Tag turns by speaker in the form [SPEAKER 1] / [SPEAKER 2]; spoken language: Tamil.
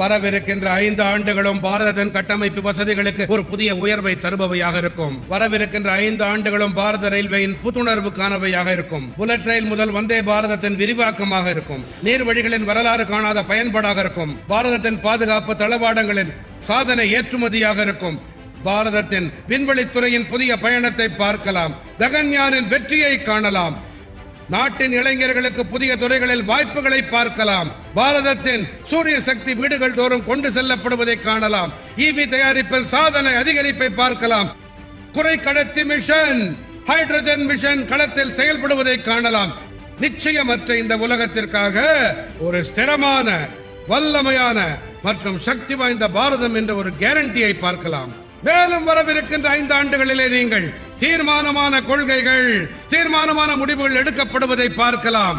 [SPEAKER 1] வரவிருக்கின்ற ஐந்து ஆண்டுகளும் பாரதத்தின் கட்டமைப்பு வசதிகளுக்கு ஒரு புதிய உயர்வை தருபவையாக இருக்கும். வரவிருக்கின்ற ஐந்து ஆண்டுகளும் பாரத ரயில்வேயின் புத்துணர்வுக்கானவையாக இருக்கும். புல்லட் ரயில் முதல் வந்தே பாரதத்தின் விரிவாக்கமாக இருக்கும். நீர்வழிகளின் வரலாறு காணாத பயன்பாடாக இருக்கும். பாரதத்தின் பாதுகாப்பு தளவாடங்களின் சாதனை ஏற்றுமதியாக இருக்கும். பாரதத்தின் விண்வெளித்துறையின் புதிய பயணத்தை பார்க்கலாம். ககன்யானின் வெற்றியை காணலாம். நாட்டின் இளைஞர்களுக்கு புதிய துறைகளில் வாய்ப்புகளை பார்க்கலாம். பாரதத்தின் சூரிய சக்தி வீடுகள் தோறும் கொண்டு செல்லப்படுவதை காணலாம். இவி தயாரிப்பில் சாதனை அதிகரிப்பை பார்க்கலாம். குறை கடத்தி மிஷன் ஹைட்ரஜன் மிஷன் களத்தில் செயல்படுவதை காணலாம். நிச்சயமற்ற இந்த உலகத்திற்காக ஒரு ஸ்திரமான வல்லமையான மற்றும் சக்தி வாய்ந்த பாரதம் என்ற ஒரு கேரண்டியை பார்க்கலாம். மேலும் வரவிருக்கின்ற ஐந்து ஆண்டுகளிலே நீங்கள் தீர்மானமான கொள்கைகள் தீர்மானமான முடிவுகள் எடுக்கப்படுவதை பார்க்கலாம்.